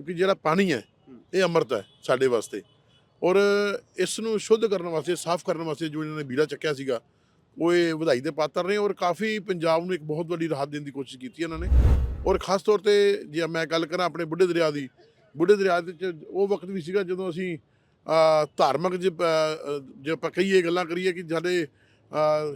ਕਿਉਂਕਿ ਜਿਹੜਾ ਪਾਣੀ ਹੈ ਇਹ ਅੰਮ੍ਰਿਤ ਹੈ ਸਾਡੇ ਵਾਸਤੇ। ਔਰ ਇਸ ਨੂੰ ਸ਼ੁੱਧ ਕਰਨ ਵਾਸਤੇ ਸਾਫ਼ ਕਰਨ ਵਾਸਤੇ ਜੋ ਇਹਨਾਂ ਨੇ ਬੀੜਾ ਚੱਕਿਆ ਸੀਗਾ ਉਹ ਇਹ ਵਧਾਈ ਦੇ ਪਾਤਰ ਨੇ ਔਰ ਕਾਫੀ ਪੰਜਾਬ ਨੂੰ ਇੱਕ ਬਹੁਤ ਵੱਡੀ ਰਾਹਤ ਦੇਣ ਦੀ ਕੋਸ਼ਿਸ਼ ਕੀਤੀ ਇਹਨਾਂ ਨੇ। ਔਰ ਖਾਸ ਤੌਰ ਤੇ ਜੇ ਮੈਂ ਗੱਲ ਕਰਾਂ ਆਪਣੇ ਬੁੱਢੇ ਦਰਿਆ ਦੀ ਬੁੱਢੇ ਦਰਿਆ ਦੇ ਵਿੱਚ ਉਹ ਵਕਤ ਵੀ ਸੀਗਾ ਜਦੋਂ ਅਸੀਂ ਧਾਰਮਿਕ ਜੇ ਆਪਾਂ ਕਹੀਏ ਗੱਲਾਂ ਕਰੀਏ ਕਿ ਸਾਡੇ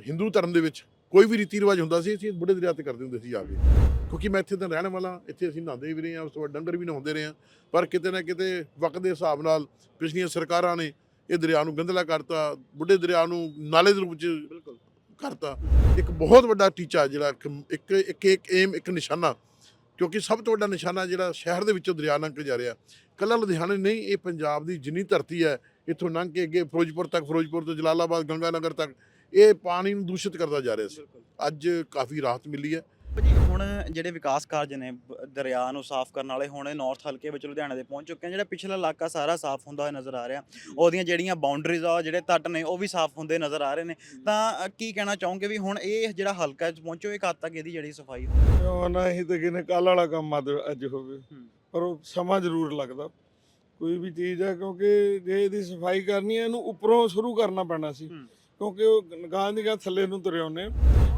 ਹਿੰਦੂ ਧਰਮ ਦੇ ਵਿੱਚ ਕੋਈ ਵੀ ਰੀਤੀ ਰਿਵਾਜ ਹੁੰਦਾ ਸੀ ਅਸੀਂ ਬੁੱਢੇ ਦਰਿਆ ਤੇ ਕਰਦੇ ਹੁੰਦੇ ਸੀ ਜਾ ਕੇ। ਕਿਉਂਕਿ ਮੈਂ ਇੱਥੇ ਤਾਂ ਰਹਿਣ ਵਾਲਾ ਇੱਥੇ ਅਸੀਂ ਨਹਾਉਂਦੇ ਵੀ ਰਹੇ ਹਾਂ ਉਸ ਤੋਂ ਬਾਅਦ ਡੰਗਰ ਵੀ ਨਹਾਉਂਦੇ ਰਹੇ ਹਾਂ। ਪਰ ਕਿਤੇ ਨਾ ਕਿਤੇ ਵਕਤ ਦੇ ਹਿਸਾਬ ਨਾਲ ਪਿਛਲੀਆਂ ਸਰਕਾਰਾਂ ਨੇ ਇਹ ਦਰਿਆ ਨੂੰ ਗੰਦਲਾ ਕਰਤਾ ਬੁੱਢੇ ਦਰਿਆ ਨੂੰ ਨਾਲੇ ਦੇ ਰੂਪ 'ਚ ਬਿਲਕੁਲ। ਕਰਤਾ। ਇੱਕ ਬਹੁਤ ਵੱਡਾ ਟੀਚਾ ਜਿਹੜਾ ਇੱਕ ਇੱਕ ਇੱਕ ਏਮ ਇੱਕ ਨਿਸ਼ਾਨਾ। ਕਿਉਂਕਿ ਸਭ ਤੋਂ ਵੱਡਾ ਨਿਸ਼ਾਨਾ ਜਿਹੜਾ ਸ਼ਹਿਰ ਦੇ ਵਿੱਚੋਂ ਦਰਿਆ ਲੰਘ ਕੇ ਜਾ ਰਿਹਾ। ਕੱਲਾ ਲੁਧਿਆਣਾ ਨਹੀਂ ਇਹ ਪੰਜਾਬ ਦੀ ਜਿੰਨੀ ਧਰਤੀ ਹੈ ਇੱਥੋਂ ਲੰਘ ਕੇ ਅੱਗੇ ਫਿਰੋਜ਼ਪੁਰ ਤੱਕ ਫਿਰੋਜ਼ਪੁਰ ਤੋਂ ਜਲਾਲਾਬਾਦ ਗੰਗਾਨਗਰ ਤੱਕ ਇਹ ਪਾਣੀ ਨੂੰ ਦੂਸ਼ਿਤ ਕਰਦਾ ਜਾ ਰਿਹਾ ਸੀ। ਅੱਜ ਕਾਫੀ ਰਾਹਤ ਮਿਲੀ ਹੈ। ਭਾਜੀ ਹੁਣ ਜਿਹੜੇ ਵਿਕਾਸ ਕਾਰਜ ਨੇ ਬ- ਦਰਿਆ ਨੂੰ ਸਾਫ਼ ਕਰਨ ਵਾਲੇ ਹੁਣ ਇਹ ਨਾਰਥ ਹਲਕੇ ਵਿੱਚ ਲੁਧਿਆਣਾ ਦੇ ਪਹੁੰਚ ਚੁੱਕੇ ਹਨ ਜਿਹੜਾ ਪਿਛਲਾ ਇਲਾਕਾ ਸਾਰਾ ਸਾਫ਼ ਹੁੰਦਾ ਹੋਇਆ ਨਜ਼ਰ ਆ ਰਿਹਾ। ਉਹਦੀਆਂ ਜਿਹੜੀਆਂ ਬਾਉਂਡਰੀਜ਼ ਆ ਜਿਹੜੇ ਤੱਟ ਨੇ ਉਹ ਵੀ ਸਾਫ਼ ਹੁੰਦੇ ਨਜ਼ਰ ਆ ਰਹੇ ਨੇ। ਤਾਂ ਅ, ਕੀ ਕਹਿਣਾ ਚਾਹੋਗੇ ਵੀ ਹੁਣ ਇਹ ਜਿਹੜਾ ਹਲਕਾ ਚ ਪਹੁੰਚੋ ਇੱਕ ਹੱਦ ਤੱਕ ਇਹਦੀ ਜਿਹੜੀ ਸਫ਼ਾਈ ਹੋ ਉਹ ਨਾ ਹੀ ਤੇ ਕਿਨੇ ਕੱਲ ਵਾਲਾ ਕੰਮ ਅੱਜ ਅੱਜ ਹੋਵੇ। ਹੂੰ। ਪਰ ਉਹ ਸਮਾਂ ਜ਼ਰੂਰ ਲੱਗਦਾ। ਕੋਈ ਵੀ ਚੀਜ਼ ਹੈ ਕਿਉਂਕਿ ਜੇ ਇਹਦੀ ਸਫ਼ਾਈ ਕਰਨੀ ਹੈ ਇਹਨੂੰ ਉੱਪਰੋਂ ਸ਼ੁਰੂ ਕਰਨਾ ਪੈਣਾ ਸੀ। ਹੂੰ। ਕਿਉਂਕਿ ਉਹ ਗਾਂ ਦੀ ਗਾਂ ਥੱਲੇ ਨੂੰ ਤੁਰੇ ਹੁੰਨੇ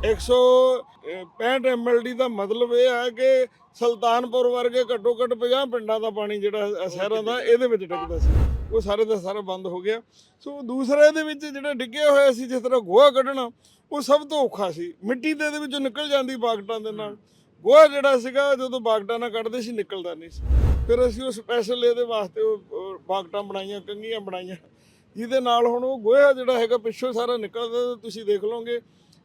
165 ਐਮਐਲਡੀ ਦਾ ਮਤਲਬ ਇਹ ਹੈ ਕਿ ਸੁਲਤਾਨਪੁਰ ਵਰਗੇ ਘੱਟੋ ਘੱਟ 50 ਪਿੰਡਾਂ ਦਾ ਪਾਣੀ ਜਿਹੜਾ ਸ਼ਹਿਰਾਂ ਦਾ ਇਹਦੇ ਵਿੱਚ ਡਿੱਗਦਾ ਸੀ। ਉਹ ਸਾਰੇ ਦਾ ਸਾਰਾ ਬੰਦ ਹੋ ਗਿਆ। ਸੋ ਦੂਸਰੇ ਦੇ ਵਿੱਚ ਜਿਹੜਾ ਡਿੱਗੇ ਹੋਏ ਸੀ, ਜਿਸ ਤਰ੍ਹਾਂ ਗੋਹਾ ਕੱਢਣਾ, ਉਹ ਸਭ ਤੋਂ ਔਖਾ ਸੀ। ਮਿੱਟੀ ਦੇ ਇਹਦੇ ਵਿੱਚੋਂ ਨਿਕਲ ਜਾਂਦੀ ਬਾਗਟਾਂ ਦੇ ਨਾਲ। ਗੋਹਾ ਜਿਹੜਾ ਸੀਗਾ, ਜਦੋਂ ਬਾਗਟਾਂ ਨਾਲ ਕੱਢਦੇ ਸੀ, ਨਿਕਲਦਾ ਨਹੀਂ ਸੀ। ਫਿਰ ਅਸੀਂ ਉਹ ਸਪੈਸ਼ਲ ਇਹਦੇ ਵਾਸਤੇ ਉਹ ਉਹ ਬਾਗਟਾਂ ਬਣਾਈਆਂ, ਕੰਗੀਆਂ ਬਣਾਈਆਂ। ਜਿਹਦੇ ਨਾਲ ਹੁਣ ਉਹ ਗੋਹਾ ਜਿਹੜਾ ਹੈਗਾ ਪਿੱਛੋਂ ਸਾਰਾ ਨਿਕਲਦਾ ਤੁਸੀਂ ਦੇਖ ਲਓਗੇ।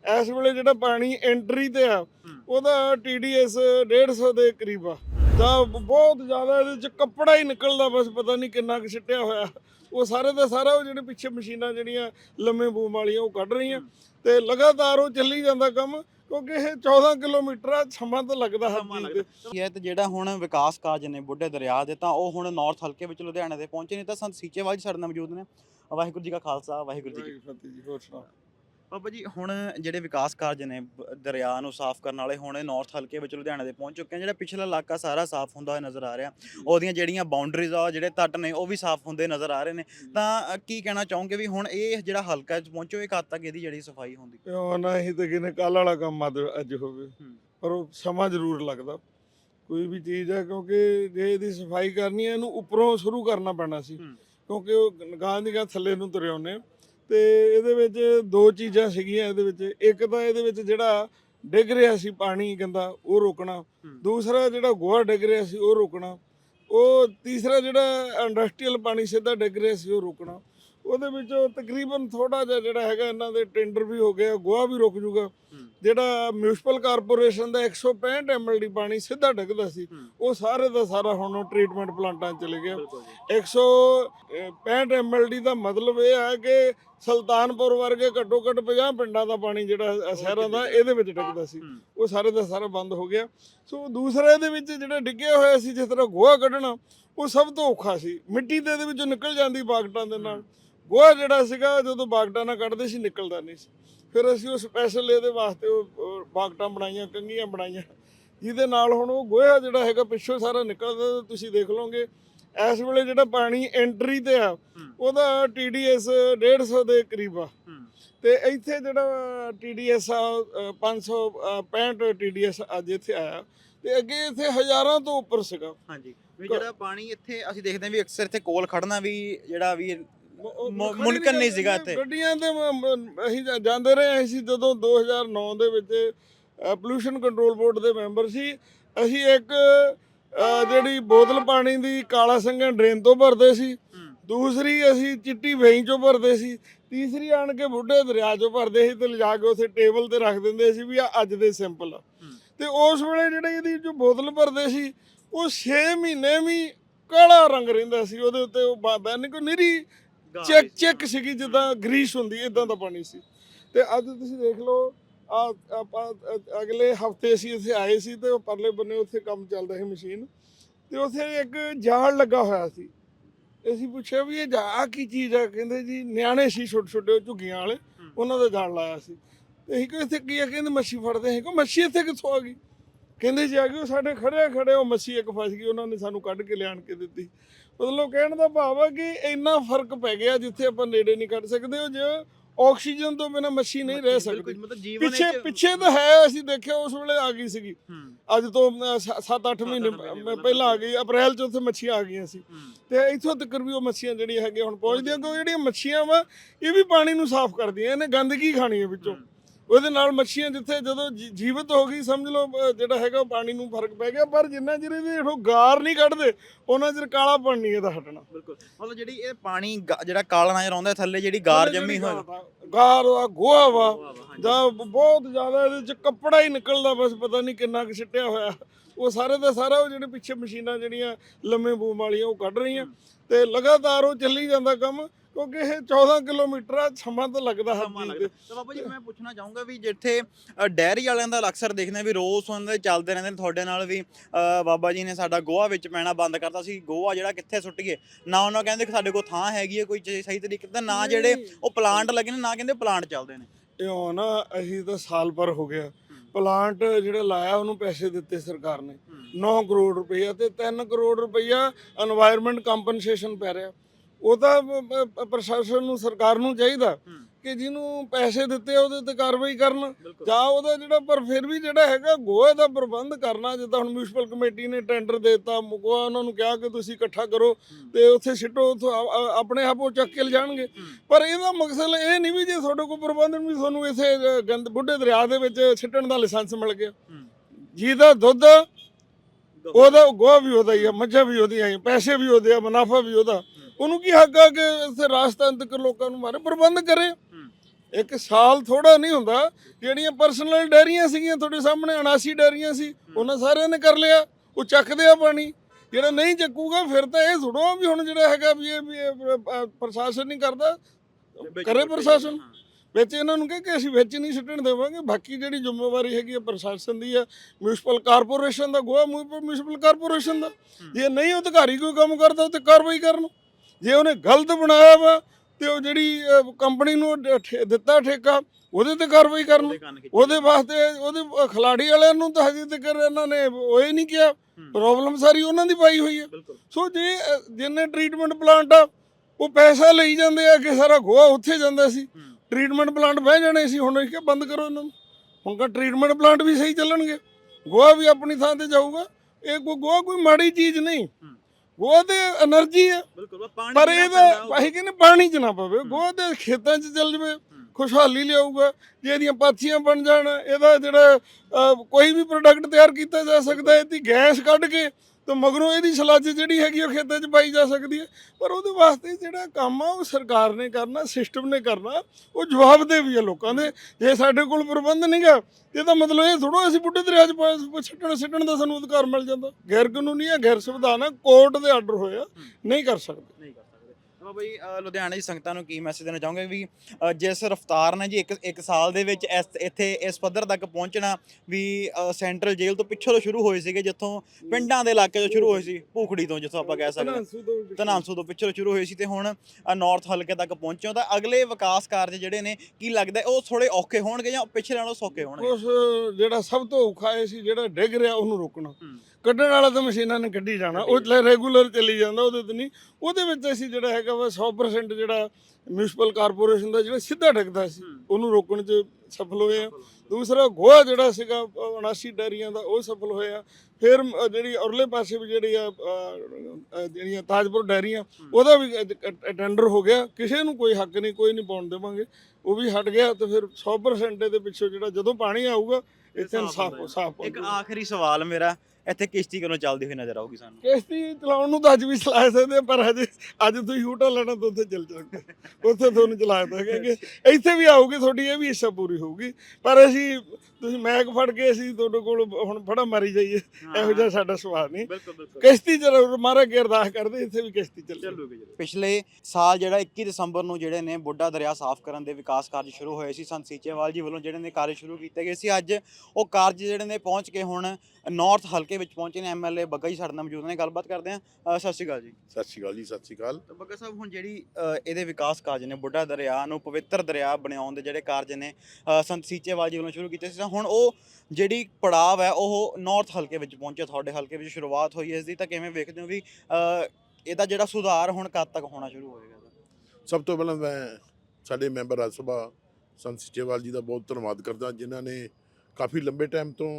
ਇਸ ਵੇਲੇ ਜਿਹੜਾ ਪਾਣੀ ਐਂਟਰੀ ਤੇ ਆ ਉਹਦਾ TDS 150 ਦੇ ਕਰੀਬ ਆ। ਤਾਂ ਬਹੁਤ ਜ਼ਿਆਦਾ ਇਹਦੇ ਚ ਕੱਪੜਾ ਹੀ ਨਿਕਲਦਾ ਬਸ ਪਤਾ ਨਹੀਂ ਕਿੰਨਾ ਕੁ ਸਿੱਟਿਆ ਹੋਇਆ। ਉਹ ਸਾਰੇ ਦਾ ਸਾਰਾ ਉਹ ਜਿਹੜੇ ਪਿੱਛੇ ਮਸ਼ੀਨਾਂ ਜਿਹੜੀਆਂ ਲੰਮੇ ਬੂਮ ਵਾਲੀਆਂ ਉਹ ਕੱਢ ਰਹੀਆਂ। ਤੇ ਲਗਾਤਾਰ ਉਹ ਚੱਲੀ ਜਾਂਦਾ ਕੰਮ ਕਿਉਂਕਿ ਇਹ 14 ਕਿਲੋਮੀਟਰ ਆ ਸਮਾਂ ਤਾਂ ਲੱਗਦਾ ਤੇ ਇਹ ਤੇ। ਜਿਹੜਾ ਹੁਣ ਵਿਕਾਸ ਕਾਰਜ ਨੇ ਬੁੱਢੇ ਦਰਿਆ ਦੇ ਤਾਂ ਉਹ ਹੁਣ ਨਾਰਥ ਹਲਕੇ ਵਿੱਚ ਲੁਧਿਆਣਾ ਦੇ ਪਹੁੰਚੇ ਨੇ ਤਾਂ ਸੰਤ ਸੀਚੇਵਾਲ ਜੀ ਸਾਡੇ ਨਾਲ ਮੌਜੂਦ ਨੇ। ਵਾਹਿਗੁਰੂ ਜੀ ਕਾ ਖਾਲਸਾ ਵਾਹਿਗੁਰੂ ਜੀ ਕੀ ਫਤਿਹ ਜੀ ਹੋਰ ਸੁਣਾਓ? ਬਾਬਾ ਜੀ ਹੁਣ ਜਿਹੜੇ ਵਿਕਾਸ ਕਾਰਜ ਨੇ ਬ- ਦਰਿਆ ਨੂੰ ਸਾਫ਼ ਕਰਨ ਵਾਲੇ ਹੁਣ ਇਹ ਨਾਰਥ ਹਲਕੇ ਵਿੱਚ ਲੁਧਿਆਣਾ ਦੇ ਪਹੁੰਚ ਚੁੱਕੇ ਹਨ ਜਿਹੜਾ ਪਿਛਲਾ ਇਲਾਕਾ ਸਾਰਾ ਸਾਫ਼ ਹੁੰਦਾ ਹੋਇਆ ਨਜ਼ਰ ਆ ਰਿਹਾ। ਉਹਦੀਆਂ ਜਿਹੜੀਆਂ ਬਾਉਂਡਰੀਜ਼ ਆ ਜਿਹੜੇ ਤੱਟ ਨੇ ਉਹ ਵੀ ਸਾਫ਼ ਹੁੰਦੇ ਨਜ਼ਰ ਆ ਰਹੇ ਨੇ। ਤਾਂ ਅ, ਕੀ ਕਹਿਣਾ ਚਾਹੋਗੇ ਵੀ ਹੁਣ ਇਹ ਜਿਹੜਾ ਹਲਕਾ ਚ ਪਹੁੰਚੋ ਇੱਕ ਹੱਦ ਤੱਕ ਇਹਦੀ ਜਿਹੜੀ ਸਫ਼ਾਈ ਹੁੰਦੀ? ਉਹ ਨਾ ਹੀ ਤੇ ਕਿਨੇ ਕੱਲ ਵਾਲਾ ਕੰਮ ਅੱਜ ਅੱਜ ਹੋਵੇ। ਹੂੰ। ਪਰ ਉਹ ਸਮਾਂ ਜ਼ਰੂਰ ਲੱਗਦਾ। ਕੋਈ ਵੀ ਚੀਜ਼ ਹੈ ਕਿਉਂਕਿ ਜੇ ਇਹਦੀ ਸਫ਼ਾਈ ਕਰਨੀ ਹੈ ਇਹਨੂੰ ਉੱਪਰੋਂ ਸ਼ੁਰੂ ਕਰਨਾ ਪੈਣਾ ਸੀ। ਹੂੰ। ਕਿਉਂਕਿ ਉਹ ਗਾਂ ਦੀ ਗਾਂ ਥੱਲੇ ਨੂੰ ਤੁਰੇ ਹੁੰਨੇ ਤੇ ਇਹਦੇ ਵਿੱਚ ਦੋ ਚੀਜ਼ਾਂ ਸੀਗੀਆਂ ਇਹਦੇ ਵਿੱਚ। ਇੱਕ ਤਾਂ ਇਹਦੇ ਵਿੱਚ ਜਿਹੜਾ ਡਿੱਗ ਰਿਹਾ ਸੀ ਪਾਣੀ ਗੰਦਾ ਉਹ ਰੋਕਣਾ। ਦੂਸਰਾ ਜਿਹੜਾ ਗੋਹਾ ਡਿੱਗ ਰਿਹਾ ਸੀ ਉਹ ਰੋਕਣਾ। ਉਹ ਤੀਸਰਾ ਜਿਹੜਾ ਇੰਡਸਟਰੀਅਲ ਪਾਣੀ ਸਿੱਧਾ ਡਿੱਗ ਰਿਹਾ ਸੀ ਉਹ ਰੋਕਣਾ। ਉਹਦੇ ਵਿੱਚੋਂ ਤਕਰੀਬਨ ਥੋੜਾ ਜਿਹਾ ਜਿਹੜਾ ਹੈਗਾ ਇਹਨਾਂ ਦੇ ਟੈਂਡਰ ਵੀ ਹੋ ਗਿਆ ਗੋਹਾ ਵੀ ਰੁਕ ਜੂਗਾ। ਜਿਹੜਾ ਮਿਊਨਿਸਪਲ ਕਾਰਪੋਰੇਸ਼ਨ ਦਾ 165 ਐਮਐਲਡੀ ਪਾਣੀ ਸਿੱਧਾ ਡਿੱਗਦਾ ਸੀ। ਉਹ ਸਾਰੇ ਦਾ ਸਾਰਾ ਹੁਣ ਟ੍ਰੀਟਮੈਂਟ ਪਲਾਂਟਾਂ 'ਚ ਚਲੇ ਗਿਆ। ਬਿਲਕੁਲ ਜੀ। 165 ਐਮਐਲਡੀ ਦਾ ਮਤਲਬ ਇਹ ਹੈ ਕਿ ਸੁਲਤਾਨਪੁਰ ਵਰਗੇ ਘੱਟੋ ਘੱਟ 50 ਪਿੰਡਾਂ ਦਾ ਪਾਣੀ ਜਿਹੜਾ ਸ਼ਹਿਰਾਂ ਦਾ ਇਹਦੇ ਵਿੱਚ ਡਿੱਗਦਾ ਸੀ। ਉਹ ਸਾਰੇ ਦਾ ਸਾਰਾ ਬੰਦ ਹੋ ਗਿਆ। ਸੋ ਦੂਸਰੇ ਦੇ ਵਿੱਚ ਜਿਹੜੇ ਡਿੱਗੇ ਹੋਏ ਸੀ ਜਿਸ ਤਰ੍ਹਾਂ ਗੋਹਾ ਕੱਢਣਾ ਉਹ ਸਭ ਤੋਂ ਔਖਾ ਸੀ। ਮਿੱਟੀ ਦੇ ਇਹਦੇ ਵਿੱਚੋਂ ਨਿਕਲ ਜਾਂਦੀ ਬਾਗਟਾਂ ਦੇ ਨਾਲ। ਗੋਹਾ ਜਿਹੜਾ ਸੀਗਾ ਜਦੋਂ ਬਾਗਟਾਂ ਨਾਲ ਕੱਢਦੇ ਸੀ ਨਿਕਲਦਾ ਨਹੀਂ ਸੀ। ਫਿਰ ਅਸੀਂ ਉਹ ਸਪੈਸ਼ਲ ਇਹਦੇ ਵਾਸਤੇ ਉਹ ਬਾਗਟਾਂ ਬਣਾਈਆਂ ਕੰਗੀਆਂ ਬਣਾਈਆਂ। ਜਿਹਦੇ ਨਾਲ ਹੁਣ ਉਹ ਗੋਹਾ ਜਿਹੜਾ ਹੈਗਾ ਪਿੱਛੋਂ ਸਾਰਾ ਨਿਕਲਦਾ ਤੁਸੀਂ ਦੇਖ ਲਓਗੇ। ਇਸ ਵੇਲੇ ਜਿਹੜਾ ਪਾਣੀ ਐਂਟਰੀ ਤੇ ਆ ਉਹਦਾ TDS 150 ਦੇ ਕਰੀਬ ਆ। ਤੇ ਇੱਥੇ ਜਿਹੜਾ TDS ਆ ਅ, 565 TDS ਅੱਜ ਇੱਥੇ ਆਇਆ। ਤੇ ਅੱਗੇ ਇੱਥੇ ਹਜ਼ਾਰਾਂ ਤੋਂ ਉੱਪਰ ਸੀਗਾ। ਹਾਂਜੀ। ਵੀ ਜਿਹੜਾ ਪਾਣੀ ਇੱਥੇ ਅਸੀਂ ਦੇਖਦੇ ਹਾਂ ਵੀ ਅਕਸਰ ਇੱਥੇ ਕੋਲ ਖੜਨਾ ਵੀ ਜਿਹੜਾ ਵੀ ਮੁਮਕਿਨ ਨਹੀਂ ਸੀਗਾ ਇੱਥੇ। ਗੱਡੀਆਂ ਤੇ ਮ- ਮ- ਅਸੀਂ ਜਾ- ਜਾਂਦੇ ਰਹੇ ਅਸੀਂ ਜਦੋਂ 2009 ਦੇ ਵਿੱਚ ਪੋਲੂਸ਼ਨ ਕੰਟਰੋਲ ਬੋਰਡ ਦੇ ਮੈਂਬਰ ਸੀ ਅਸੀਂ ਇੱਕ ਅ, ਜਿਹੜੀ ਬੋਤਲ ਪਾਣੀ ਦੀ ਕਾਲਾ ਸੰਘਾ ਡਰੇਨ ਤੋਂ ਭਰਦੇ ਸੀ ਦੂਸਰੀ ਅਸੀਂ ਚਿੱਟੀ ਵੇਈ ਚੋਂ ਭਰਦੇ ਸੀ ਤੀਸਰੀ ਆਣ ਕੇ ਬੁੱਢੇ ਦਰਿਆ ਚੋਂ ਭਰਦੇ ਸੀ ਤੇ ਲਿਜਾ ਕੇ ਉੱਥੇ ਟੇਬਲ ਤੇ ਰੱਖ ਦਿੰਦੇ ਸੀ ਵੀ ਆ ਅੱਜ ਦੇ ਸਿੰਪਲ ਆ। ਤੇ ਉਸ ਵੇਲੇ ਜਿਹੜੇ ਇਹਦੀ ਜੋ ਬੋਤਲ ਭਰਦੇ ਸੀ ਉਹ 6 ਮਹੀਨੇ ਵੀ ਕਾਲਾ ਰੰਗ ਰਹਿੰਦਾ ਸੀ ਉਹਦੇ ਉੱਤੇ ਉਹ ਬੈਨ ਕੋ ਨਿਰੀ ਚੈੱਕ ਚੈੱਕ ਸੀਗੀ ਜਿੱਦਾਂ ਗਰੀਸ ਹੁੰਦੀ ਇਦਾਂ ਦਾ ਪਾਣੀ ਸੀ। ਤੇ ਅੱਜ ਤੁਸੀਂ ਦੇਖ ਲਓ ਆ ਅਗਲੇ ਹਫ਼ਤੇ ਅਸੀਂ ਇੱਥੇ ਆਏ ਸੀ ਤੇ ਪਰਲੇ ਬੰਨੇ ਉੱਥੇ ਕੰਮ ਚੱਲਦਾ ਸੀ ਮਸ਼ੀਨ। ਤੇ ਉੱਥੇ ਇੱਕ ਜਾਲ ਲੱਗਾ ਹੋਇਆ ਸੀ। ਅਸੀਂ ਪੁੱਛਿਆ ਵੀ ਇਹ ਜਾ ਕੀ ਚੀਜ਼ ਆ? ਕਹਿੰਦੇ ਜੀ ਨਿਆਣੇ ਸੀ ਛੋਟੇ ਛੋਟੇ ਝੁੱਗੀਆਂ ਵਾਲੇ। ਉਹਨਾਂ ਦਾ ਜਾਲ ਲਾਇਆ ਸੀ। ਤੇ ਅਸੀਂ ਕਿਹਾ ਇੱਥੇ ਕੀ ਆ? ਕਹਿੰਦੇ ਮੱਛੀ ਫੜਦੇ ਸੀ ਕੋ ਮੱਛੀ ਇੱਥੇ ਕਿੱਥੋਂ ਆ ਗਈ? ਕਹਿੰਦੇ ਜੀ ਆ ਉਹ ਸਾਡੇ ਖੜੇ ਖੜੇ ਉਹ ਮੱਛੀ ਇੱਕ ਫਸ ਗਈ ਉਹਨਾਂ ਨੇ ਸਾਨੂੰ ਕੱਢ ਕੇ ਲਿਆਣ ਕੇ ਦਿੱਤੀ। ਮਤਲਬ ਕਹਿਣ ਦਾ ਭਾਵ ਆ ਕਿ ਇੰਨਾ ਫ਼ਰਕ ਪੈ ਗਿਆ ਜਿੱਥੇ ਆਪਾਂ ਨੇੜੇ ਨਹੀਂ ਕੱਢ ਸਕਦੇ ਉਹ ਜੇ ਆਕਸੀਜਨ ਤੋਂ ਬਿਨਾ ਮੱਛੀ ਨਹੀਂ ਰਹਿ ਸਕਦੀ। ਪਿੱਛੇ ਪਿੱਛੇ ਤਾਂ ਹੈ ਅਸੀਂ ਦੇਖਿਆ ਉਸ ਵੇਲੇ ਆ ਗਈ ਸੀਗੀ। ਹੂੰ, ਅੱਜ ਤੋਂ 7-8 ਮਹੀਨੇ ਪਹਿਲਾਂ ਆ ਗਈ ਅਪ੍ਰੈਲ ਚ ਉੱਥੇ ਮੱਛੀਆਂ ਆ ਗਈਆਂ ਸੀ। ਹੂੰ, ਤੇ ਇੱਥੋਂ ਤੱਕ ਵੀ ਉਹ ਮੱਛੀਆਂ ਜਿਹੜੀਆਂ ਹੈਗੀਆਂ ਹੁਣ ਪਹੁੰਚਦੀਆਂ। ਕਿਉਂਕਿ ਜਿਹੜੀਆਂ ਮੱਛੀਆਂ ਵਾ ਇਹ ਵੀ ਪਾਣੀ ਨੂੰ ਸਾਫ਼ ਕਰਦੀਆਂ ਇਹਨੇ ਗੰਦਗੀ ਖਾਣੀ ਹੈ ਵਿੱਚੋਂ। ਹੂੰ। ਉਹਦੇ ਨਾਲ ਮੱਛੀਆਂ ਜਿੱਥੇ ਜਦੋਂ ਜੀ- ਜੀਵਤ ਹੋ ਗਈ ਸਮਝ ਲਓ ਅਹ ਜਿਹੜਾ ਹੈਗਾ ਉਹ ਪਾਣੀ ਨੂੰ ਫ਼ਰਕ ਪੈ ਗਿਆ ਪਰ ਜਿੰਨਾ ਚਿਰ ਇਹਦੇ ਹੇਠੋਂ ਗਾਰ ਨਹੀਂ ਕੱਢਦੇ ਉਹਨਾਂ ਚਿਰ ਕਾਲਾ ਪਾਣੀ ਇਹਦਾ ਹਟਣਾ। ਬਿਲਕੁਲ। ਮਤਲਬ ਜਿਹੜੀ ਇਹ ਪਾਣੀ ਗਾ- ਜਿਹੜਾ ਕਾਲਾ ਨਜ਼ਰ ਆਉਂਦਾ ਥੱਲੇ ਜਿਹੜੀ ਗਾਰ ਜੰਮੀ ਹੋਈ। ਗਾਰ ਵਾ ਗੋਹਾ ਵਾ। ਜਾਂ ਬਹੁਤ ਜ਼ਿਆਦਾ ਇਹਦੇ ਚ ਕੱਪੜਾ ਹੀ ਨਿਕਲਦਾ ਬਸ ਪਤਾ ਨਹੀਂ ਕਿੰਨਾ ਕੁ ਸਿੱਟਿਆ ਹੋਇਆ। ਉਹ ਸਾਰੇ ਦਾ ਸਾਰਾ ਉਹ ਜਿਹੜੇ ਪਿੱਛੇ ਮਸ਼ੀਨਾਂ ਜਿਹੜੀਆਂ ਲੰਮੇ ਬੂਮ ਵਾਲੀਆਂ ਉਹ ਕੱਢ ਰਹੀਆਂ। ਤੇ ਲਗਾਤਾਰ ਉਹ ਚੱਲੀ ਜਾਂਦਾ ਕੰਮ ਕਿਉਂਕਿ ਇਹ 14 ਕਿਲੋਮੀਟਰ ਆ ਸਮਾਂ ਤਾਂ ਲੱਗਦਾ ਹਰ ਸਮਾਂ ਤੇ। ਬਾਬਾ ਜੀ ਮੈਂ ਪੁੱਛਣਾ ਚਾਹੂੰਗਾ ਵੀ ਜਿੱਥੇ ਡੈਰੀ ਵਾਲਿਆਂ ਦਾ ਅਕਸਰ ਦੇਖਦੇ ਹਾਂ ਵੀ ਰੋਜ਼ ਉਹਨਾਂ ਦੇ ਚੱਲਦੇ ਰਹਿੰਦੇ ਨੇ ਤੁਹਾਡੇ ਨਾਲ ਵੀ ਬਾਬਾ ਜੀ ਨੇ ਸਾਡਾ ਗੋਹਾ ਵਿੱਚ ਪੈਣਾ ਬੰਦ ਕਰਤਾ ਸੀ ਗੋਹਾ ਜਿਹੜਾ ਕਿੱਥੇ ਸੁੱਟੀਏ ਨਾ ਉਹਨਾਂ ਕਹਿੰਦੇ ਕਿ ਸਾਡੇ ਕੋਲ ਥਾਂ ਹੈਗੀ ਹੈ ਕੋਈ ਸਹੀ ਤਰੀਕੇ ਤੇ ਨਾ ਜਿਹੜੇ ਉਹ ਪਲਾਂਟ ਲੱਗੇ ਨੇ ਨਾ ਕਹਿੰਦੇ ਪਲਾਂਟ ਚੱਲਦੇ ਨੇ। ਇਉਂ ਨਾ ਅਸੀਂ ਤਾਂ ਸਾਲ ਪਰ ਹੋ ਗਿਆ। ਪਲਾਂਟ ਜਿਹੜਾ ਲਾਇਆ ਉਹਨੂੰ ਪੈਸੇ ਦਿੱਤੇ ਸਰਕਾਰ ਨੇ। 9 ਕਰੋੜ ਰੁਪਈਆ ਤੇ 3 ਕਰੋੜ ਰੁਪਈਆ এনवायरमेंट ਕੰਪਨਸੇਸ਼ਨ ਪੈ ਰਿਹਾ। ਉਹ ਤਾਂ ਪ- ਪ- ਪ੍ਰਸ਼ਾਸਨ ਨੂੰ ਸਰਕਾਰ ਨੂੰ ਚਾਹੀਦਾ ਕਿ ਜਿਹਨੂੰ ਪੈਸੇ ਦਿੱਤੇ ਆ ਉਹਦੇ ਤੇ ਕਾਰਵਾਈ ਕਰਨ। ਜਾਂ ਉਹਦਾ ਜਿਹੜਾ ਪਰ ਫਿਰ ਵੀ ਜਿਹੜਾ ਹੈਗਾ ਗੋਹੇ ਦਾ ਪ੍ਰਬੰਧ ਕਰਨਾ ਜਿੱਦਾਂ ਹੁਣ ਮਿਊਨਿਸਪਲ ਕਮੇਟੀ ਨੇ ਟੈਂਡਰ ਦਿੱਤਾ ਗੋਹਾ ਉਹਨਾਂ ਨੂੰ ਕਿਹਾ ਕਿ ਤੁਸੀਂ ਇਕੱਠਾ ਕਰੋ ਤੇ ਉੱਥੇ ਸਿੱਟੋ ਉੱਥੋਂ ਆ- ਆ- ਆਪਣੇ ਆਪ ਉਹ ਚੱਕ ਕੇ ਲਿਜਾਣਗੇ। ਪਰ ਇਹਦਾ ਮਕਸਦ ਇਹ ਨਹੀਂ ਵੀ ਜੇ ਤੁਹਾਡੇ ਕੋਲ ਪ੍ਰਬੰਧ ਨਹੀਂ ਤੁਹਾਨੂੰ ਇਥੇ ਗੰਦ ਬੁੱਢੇ ਦਰਿਆ ਦੇ ਵਿੱਚ ਸਿੱਟਣ ਦਾ ਲਾਇਸੈਂਸ ਮਿਲ ਗਿਆ। ਜਿਹਦਾ ਦੁੱਧ ਉਹਦਾ ਗੋਹਾ ਵੀ ਉਹਦਾ ਹੀ ਆ ਮੱਝਾਂ ਵੀ ਉਹਦੀਆਂ ਹੀ ਪੈਸੇ ਵੀ ਉਹਦੇ ਆ ਮੁਨਾਫਾ ਵੀ ਉਹਦਾ। ਉਹਨੂੰ ਕੀ ਹੱਕ ਆ ਕਿ ਰਾਜਸਥਾਨ ਤੱਕ ਲੋਕਾਂ ਨੂੰ ਮਾਰੇ ਪ੍ਰਬੰਧ ਕਰੇ? ਇੱਕ ਸਾਲ ਥੋੜਾ ਨਹੀਂ ਹੁੰਦਾ ਜਿਹੜੀਆਂ ਪਰਸਨਲ ਡੈਰੀਆਂ ਸੀਗੀਆਂ ਤੁਹਾਡੇ ਸਾਹਮਣੇ 79 ਡੈਰੀਆਂ ਸੀ ਉਹਨਾਂ ਸਾਰਿਆਂ ਨੇ ਕਰ ਲਿਆ ਉਹ ਚੱਕਦੇ ਆ ਪਾਣੀ। ਜਿਹੜਾ ਨਹੀਂ ਚੱਕੂਗਾ ਫਿਰ ਤਾਂ ਇਹ ਥੋੜੋ ਵੀ ਹੁਣ ਜਿਹੜਾ ਹੈਗਾ ਵੀ ਇਹ ਪ੍ਰਸ਼ਾਸਨ ਨਹੀਂ ਕਰਦਾ। ਕਰੇ ਪ੍ਰਸ਼ਾਸਨ। ਵਿੱਚ ਇਹਨਾਂ ਨੂੰ ਕਹੇ ਕਿ ਅਸੀਂ ਵਿੱਚ ਨਹੀਂ ਸਿੱਟਣ ਦੇਵਾਂਗੇ ਬਾਕੀ ਜਿਹੜੀ ਜ਼ਿੰਮੇਵਾਰੀ ਹੈਗੀ ਹੈ ਪ੍ਰਸ਼ਾਸਨ ਦੀ ਹੈ ਮਿਊਨਿਸਪਲ ਕਾਰਪੋਰੇਸ਼ਨ ਦਾ ਗੋਆ ਮਿਊਨਿਸਪਲ ਕਾਰਪੋਰੇਸ਼ਨ ਦਾ। ਜੇ ਨਹੀਂ ਅਧਿਕਾਰੀ ਕੋਈ ਕੰਮ ਕਰਦਾ ਤੇ ਕਾਰਵਾਈ ਕਰਨ। ਜੇ ਉਹਨੇ ਗਲਤ ਬਣਾਇਆ ਵਾ ਤੇ ਉਹ ਜਿਹੜੀ ਕੰਪਨੀ ਨੂੰ ਦਿੱਤਾ ਠੇਕਾ ਉਹਦੇ ਤੇ ਕਾਰਵਾਈ ਕਰਨ ਉਹਦੇ ਵਾਸਤੇ ਉਹਦੇ ਖਿਲਾੜੀ ਵਾਲਿਆਂ ਨੂੰ ਤਾਂ ਹਜੇ ਤੱਕ ਇਹਨਾਂ ਨੇ ਉਹ ਹੀ ਨਹੀਂ ਕਿਹਾ। ਪ੍ਰੋਬਲਮ ਸਾਰੀ ਉਹਨਾਂ ਦੀ ਪਾਈ ਹੋਈ ਹੈ। ਸੋ ਜੇ ਜਿੰਨੇ ਟ੍ਰੀਟਮੈਂਟ ਪਲਾਂਟ ਆ ਉਹ ਪੈਸਾ ਲਈ ਜਾਂਦੇ ਆ ਕਿ ਸਾਰਾ ਗੋਹਾ ਉੱਥੇ ਜਾਂਦਾ ਸੀ। ਟ੍ਰੀਟਮੈਂਟ ਪਲਾਂਟ ਬਹਿ ਜਾਣੇ ਸੀ ਹੁਣ ਇਹ ਕਿ ਬੰਦ ਕਰੋ ਇਹਨਾਂ ਨੂੰ? ਹੁਣ ਕਾ ਟ੍ਰੀਟਮੈਂਟ ਪਲਾਂਟ ਵੀ ਸਹੀ ਚੱਲਣਗੇ। ਗੋਹਾ ਵੀ ਆਪਣੀ ਥਾਂ ਤੇ ਜਾਊਗਾ। ਇਹ ਕੋਈ ਗੋਹਾ ਕੋਈ ਮਾੜੀ ਚੀਜ਼ ਨਹੀਂ। ਉਹ ਤੇ એનર્ਜੀ ਹੈ। ਬਿਲਕੁਲ ਪਾਣੀ ਪਰ ਇਹਦੇ ਅਸੀਂ ਕਹਿੰਦੇ ਪਾਣੀ ਚ ਨਾ ਪਵੇ। ਗੋਹ ਖੇਤਾਂ ਚ ਚੱਲ ਜਵੇ ਖੁਸ਼ਹਾਲੀ ਲਿਆਊਗਾ ਜੇ ਇਹਦੀਆਂ ਪਾਥੀਆਂ ਬਣ ਜਾਣ ਇਹਦਾ ਜਿਹੜਾ ਕੋਈ ਵੀ ਪ੍ਰੋਡਕਟ ਤਿਆਰ ਕੀਤਾ ਜਾ ਸਕਦਾ ਇਹਦੀ ਗੈਸ ਕੱਢ ਕੇ ਤੇ ਮਗਰੋਂ ਇਹਦੀ ਸਲੱਜ ਜਿਹੜੀ ਹੈਗੀ ਉਹ ਖੇਤਾਂ 'ਚ ਪਾਈ ਜਾ ਸਕਦੀ ਹੈ। ਪਰ ਉਹਦੇ ਵਾਸਤੇ ਜਿਹੜਾ ਕੰਮ ਆ, ਉਹ ਸਰਕਾਰ ਨੇ ਕਰਨਾ ਸਿਸਟਮ ਨੇ ਕਰਨਾ, ਉਹ ਜਵਾਬਦੇਹ ਵੀ ਹੈ ਲੋਕਾਂ ਦੇ। ਜੇ ਸਾਡੇ ਕੋਲ ਪ੍ਰਬੰਧ ਨਹੀਂਗਾ ਇਹਦਾ ਮਤਲਬ ਇਹ ਥੋੜੋ ਅਸੀਂ ਬੁੱਢੇ ਦਰਿਆ 'ਚ ਪਾ- ਛੱਡਣ ਸਿੱਟਣ ਦਾ ਸਾਨੂੰ ਅਧਿਕਾਰ ਮਿਲ ਜਾਂਦਾ। ਗੈਰ ਕਾਨੂੰਨੀ ਆ, ਗੈਰ ਸੰਵਿਧਾਨ ਆ, ਕੋਰਟ ਦੇ ਆਰਡਰ ਹੋਇਆ ਨਹੀਂ ਨਹੀਂ ਕਰ ਸਕਦੇ। ਤਾਂ ਅ, ਲੁਧਿਆਣਾ ਦੀ ਸੰਗਤਾਂ ਨੂੰ ਕੀ ਮੈਸੇਜ ਦੇਣਾ ਚਾਹੋਗੇ ਵੀ ਅ, ਜਿਸ ਰਫਤਾਰ ਨੇ ਜੀ ਇੱਕ ਇੱਕ ਸਾਲ ਦੇ ਵਿੱਚ ਇਸ ਇੱਥੇ ਇਸ ਪੱਧਰ ਤੱਕ ਪਹੁੰਚਣਾ ਵੀ ਅ, ਸੈਂਟਰਲ ਜੇਲ੍ਹ ਤੋਂ ਪਿੱਛੋਂ ਤੋਂ ਸ਼ੁਰੂ ਹੋਏ ਸੀਗੇ ਜਿੱਥੋਂ ਪਿੰਡਾਂ ਦੇ ਇਲਾਕੇ ਤੋਂ ਸ਼ੁਰੂ ਹੋਏ ਸੀ ਭੂਖੜੀ ਤੋਂ ਜਿੱਥੋਂ ਆਪਾਂ ਕਹਿ ਸਕਦੇ ਹਾਂ। ਧਨਾਂਸੂ ਤੋਂ ਪਿੱਛੋਂ। ਸ਼ੁਰੂ ਹੋਈ ਸੀ ਤੇ ਹੁਣ ਨਾਰਥ ਹਲਕੇ ਤੱਕ ਪਹੁੰਚੇ ਹੋ ਤਾਂ ਅਗਲੇ ਵਿਕਾਸ ਕਾਰਜ ਜਿਹੜੇ ਨੇ ਕੀ ਲੱਗਦਾ ਹੈ? ਉਹ ਥੋੜੇ ਔਖੇ ਹੋਣਗੇ ਜਾਂ ਪਿਛਲੇ ਨਾਲੋਂ ਸੌਖੇ ਹੋਣਗੇ? ਉਸ ਜਿਹੜਾ ਸਭ ਤੋਂ ਔਖਾ ਇਹ ਸੀ ਜਿਹੜਾ ਡਿੱਗ ਰਿਹਾ ਉਹਨੂੰ ਰੋਕਣਾ। ਹੂੰ। ਕੱਢਣ ਵਾਲਾ ਤਾਂ ਮਸ਼ੀਨਾਂ ਨੇ ਕੱਢੀ ਜਾਣਾ। ਉਹ ਰੈਗੂਲਰ ਚੱਲੀ ਜਾਂਦਾ ਉਹਦੇ ਤੇ ਨਹੀਂ। ਉਹਦੇ ਵਿੱਚ ਅਸੀਂ ਜਿਹੜਾ ਹੈਗਾ ਵਾ 100% ਜਿਹੜਾ ਮਿਊਨਿਸਪਲ ਕਾਰਪੋਰੇਸ਼ਨ ਦਾ ਜਿਹੜਾ ਸਿੱਧਾ ਡਿੱਗਦਾ ਸੀ ਉਹਨੂੰ ਰੋਕਣ 'ਚ ਸਫਲ ਹੋਏ ਆ। ਦੂਸਰਾ ਗੋਹਾ ਜਿਹੜਾ ਸੀਗਾ ਅਹ 79 ਡੈਰੀਆਂ ਦਾ ਉਹ ਸਫਲ ਹੋਇਆ ਫਿਰ ਜਿਹੜੀ ਔਰਲੇ ਪਾਸੇ ਵੀ ਜਿਹੜੀ ਆ ਜਿਹੜੀਆਂ ਤਾਜਪੁਰ ਡੈਰੀਆਂ ਉਹਦਾ ਵੀ ਟੈਂਡਰ ਹੋ ਗਿਆ। ਕਿਸੇ ਨੂੰ ਕੋਈ ਹੱਕ ਨਹੀਂ ਕੋਈ ਨਹੀਂ ਪਾਉਣ ਦੇਵਾਂਗੇ। ਉਹ ਵੀ ਹਟ ਗਿਆ ਤੇ ਫਿਰ 100% ਇਹਦੇ ਪਿੱਛੋਂ ਜਿਹੜਾ ਜਦੋਂ ਪਾਣੀ ਆਊਗਾ ਇੱਥੇ ਸਾਫ਼ ਸਾਫ਼ ਇੱਕ ਆਖਰੀ ਸਵਾਲ ਮੇਰਾ ਇੱਥੇ ਕਿਸ਼ਤੀ ਕਦੋਂ ਚੱਲਦੀ ਹੋਈ ਨਜ਼ਰ ਆਊਗੀ ਸਾਨੂੰ? ਕਿਸ਼ਤੀ ਚਲਾਉਣ ਨੂੰ ਤਾਂ ਅੱਜ ਵੀ ਚਲਾ ਸਕਦੇ ਆ, ਪਰ ਹਜੇ ਅੱਜ ਤੁਸੀਂ ਹੂਟਾ ਲੈਣਾ ਤਾਂ ਉੱਥੇ ਚੱਲ ਜਾਓਗੇ। ਉੱਥੇ ਤੁਹਾਨੂੰ ਚਲਾ ਦਾਂਗੇ ਇੱਥੇ ਵੀ ਆਊਗੀ ਤੁਹਾਡੀ ਇਹ ਵੀ ਇੱਛਾ ਪੂਰੀ ਹੋਊਗੀ। ਪਰ ਅਸੀਂ ਤੁਸੀਂ ਮੈਕ ਫੜ ਕੇ ਅਸੀਂ ਤੁਹਾਡੇ ਕੋਲ ਹੁਣ ਫੜਾ ਮਾਰੀ ਜਾਈਏ। ਇਹੋ ਜਿਹਾ ਸਾਡਾ ਸੁਭਾਅ ਨਹੀਂ। ਬਿਲਕੁਲ ਬਿਲਕੁਲ। ਕਿਸ਼ਤੀ ਜ਼ਰੂਰ ਮਾਰਾ ਕੇ ਅਰਦਾਸ ਕਰਦੇ ਇੱਥੇ ਵੀ ਕਿਸ਼ਤੀ ਚੱਲੇ ਚੱਲੂਗੀ ਪਿਛਲੇ ਸਾਲ ਜਿਹੜਾ 21 ਦਸੰਬਰ ਨੂੰ ਜਿਹੜੇ ਨੇ ਬੁੱਢਾ ਦਰਿਆ ਸਾਫ਼ ਕਰਨ ਦੇ ਵਿਕਾਸ ਕਾਰਜ ਸ਼ੁਰੂ ਹੋਏ ਸੀ ਸੰਤ ਸੀਚੇਵਾਲ ਜੀ ਵੱਲੋਂ ਜਿਹੜੇ ਨੇ ਕਾਰਜ ਸ਼ੁਰੂ ਕੀਤੇ ਗਏ ਸੀ ਅੱਜ ਉਹ ਕਾਰਜ ਜਿਹੜੇ ਨੇ ਪਹੁੰਚ ਕੇ ਹੁਣ ਨਾਰਥ ਹਲਕੇ ਵਿੱਚ ਪਹੁੰਚੇ ਨੇ ਐਮਐਲਏ ਬੱਗਾ ਜੀ ਸਾਡੇ ਨਾਲ ਮੌਜੂਦ ਨੇ ਗੱਲਬਾਤ ਕਰਦੇ ਹਾਂ। ਸਤਿ ਸ਼੍ਰੀ ਅਕਾਲ ਜੀ। ਸਤਿ ਸ਼੍ਰੀ ਅਕਾਲ ਜੀ ਸਤਿ ਸ਼੍ਰੀ ਅਕਾਲ। ਤਾਂ ਬੱਗਾ ਸਾਹਿਬ ਹੁਣ ਜਿਹੜੀ ਅ, ਇਹਦੇ ਵਿਕਾਸ ਕਾਰਜ ਨੇ ਬੁੱਢਾ ਦਰਿਆ ਨੂੰ ਪਵਿੱਤਰ ਦਰਿਆ ਬਣਾਉਣ ਦੇ ਜਿਹੜੇ ਕਾਰਜ ਨੇ ਅ, ਸੰਤ ਸੀਚੇਵਾਲ ਜੀ ਵੱਲੋਂ ਸ਼ੁਰੂ ਕੀਤੇ ਸੀ ਤਾਂ ਹੁਣ ਉਹ ਜਿਹੜੀ ਪੜਾਵ ਹੈ ਉਹ ਨਾਰਥ ਹਲਕੇ ਵਿੱਚ ਪਹੁੰਚਿਆ ਤੁਹਾਡੇ ਹਲਕੇ ਵਿੱਚ ਸ਼ੁਰੂਆਤ ਹੋਈ ਹੈ। ਇਸ ਦੀ ਤਾਂ ਕਿਵੇਂ ਵੇਖਦੇ ਹੋ ਵੀ ਅ, ਇਹਦਾ ਜਿਹੜਾ ਸੁਧਾਰ ਹੁਣ ਕਦ ਤੱਕ ਹੋਣਾ ਸ਼ੁਰੂ ਹੋਏਗਾ? ਸਭ ਤੋਂ ਪਹਿਲਾਂ ਮੈਂ ਸਾਡੇ ਮੈਂਬਰ ਰਾਜ ਸਭਾ ਸੰਤ ਸਿਚੇਵਾਲ ਜੀ ਦਾ ਬਹੁਤ ਧੰਨਵਾਦ ਕਰਦਾ ਜਿਨ੍ਹਾਂ ਨੇ ਕਾਫੀ ਲੰਬੇ ਟਾਈਮ ਤੋਂ